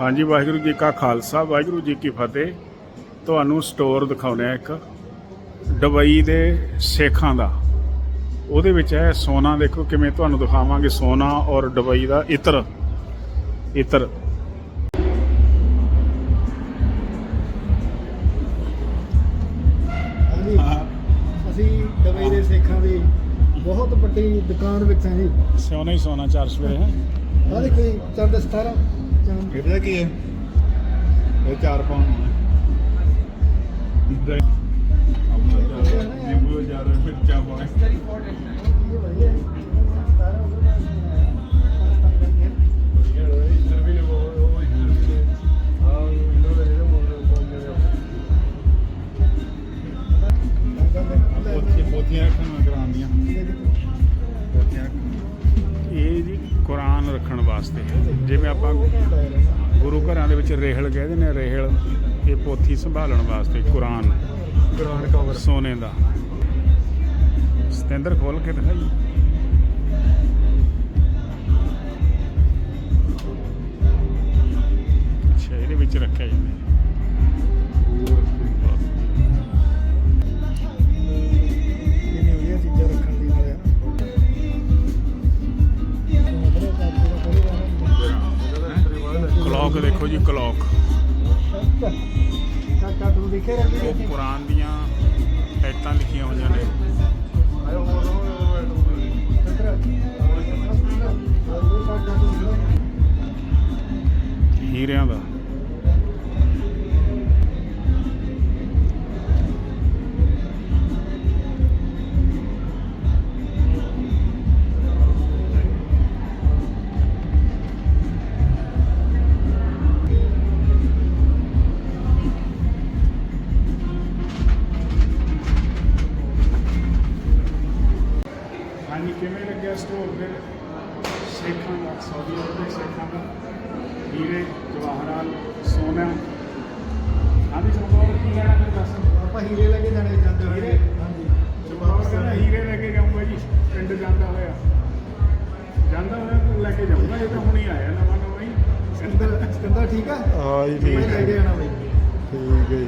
ਹਾਂਜੀ ਵਾਹਿਗੁਰੂ ਜੀ ਕਾ ਖਾਲਸਾ ਵਾਹਿਗੁਰੂ ਜੀ ਕੀ ਫਤਿਹ। ਤੁਹਾਨੂੰ ਸਟੋਰ ਦਿਖਾਉਨੇ ਆ ਇੱਕ ਦੁਬਈ ਦੇ ਸੇਖਾਂ ਦਾ। ਉਹਦੇ ਵਿੱਚ ਹੈ ਸੋਨਾ ਦੇਖੋ ਕਿਵੇਂ ਤੁਹਾਨੂੰ ਦਿਖਾਵਾਂਗੇ ਸੋਨਾ ਔਰ ਦੁਬਈ ਦਾ ਇਤਰ। ਇਤਰ। ਦੀ ਬਹੁਤ ਵੱਡੀ ਦੁਕਾਨ ਵਿੱਚ ਹਾਂ ਜੀ। ਸੋਨਾ ਹੀ ਸੋਨਾ 400 ਰੁਪਏ ਹੈ। ਆ ਦੇਖੋ ਜੀ ਜਾਣ ਇਹ ਪਤਾ ਕੀ ਹੈ? ਇਹ ਚਾਰ ਪਾਉਣ ਹੋਣਾ ਆਪਣਾ ਚਾਰ ਨਿੰਬੂ ਚਾਰ ਫਿਰ ਚਾਹ ਪਾਉਣਾ। ਕੁਰਾਨ ਰੱਖਣ ਵਾਸਤੇ। ਜਿਵੇਂ ਆਪਾਂ ਗੁਰੂ ਘਰਾਂ ਦੇ ਵਿੱਚ ਰੇਹਲ ਕਹਿੰਦੇ ਨੇ ਰੇਹਲ ਇਹ ਪੋਥੀ ਸੰਭਾਲਣ ਵਾਸਤੇ ਕੁਰਾਨ ਕੁਰਾਨ ਕਵਰ ਸੋਨੇ ਦਾ। ਸਤਿੰਦਰ ਖੋਲ ਕੇ ਦਿਖਾਈ। ਅੱਛਾ ਇਹਦੇ ਵਿੱਚ ਰੱਖਿਆ ਜਾਂਦਾ ਕਲੌਕ ਦੇਖੋ ਜੀ ਕਲੌਕ ਕਾਕਾ ਤੂੰ ਦੇਖੇ ਰੱਖੀ ਉਹ ਦੀਆਂ ਐਤਾਂ ਲਿਖੀਆਂ ਹੋਈਆਂ ਨੇ। ਹੀਰਿਆਂ ਦਾ। ਹਾਂਜੀ ਕਿਵੇਂ ਲੱਗਿਆ ਸਟੋਰ ਦੇ ਸੇਖਾਂ ਦਾ ਸਾਊਦੀ ਅਰਬ ਦੇ ਸੇਖਾਂ ਦਾ? ਹੀਰੇ ਜਵਾਹਰਾਤ ਸੋਨਾ। ਹਾਂਜੀ ਸਰਦਾਰ ਕੀ ਕਹਿਣਾ ਤੁਸੀਂ ਦੱਸ ਆਪਾਂ ਹੀਰੇ ਲੈ ਕੇ ਜਾਣੇ ਜਾਂਦੇ ਹੋਏ। ਹੀਰੇ? ਹਾਂਜੀ। ਸਰਦਾਰ ਕਹਿੰਦਾ ਹੀਰੇ ਲੈ ਕੇ ਜਾਊਂਗਾ ਜੀ ਪਿੰਡ ਜਾਂਦਾ ਹੋਇਆ। ਜਾਂਦਾ ਹੋਇਆ ਤਾਂ ਲੈ ਕੇ ਜਾਊਂਗਾ ਇਹ ਤਾਂ ਹੁਣੀ ਆਇਆ ਨਵਾਂ ਨਵਾਂ ਹੀ। ਸਿਕੰਦਰ ਸਿਕੰਦਰ ਠੀਕ ਆ? ਹਾਂ ਜੀ ਮੈਂ ਲੈ ਕੇ ਆਣਾ ਬਈ। ਠੀਕ ਹੈ ਜੀ।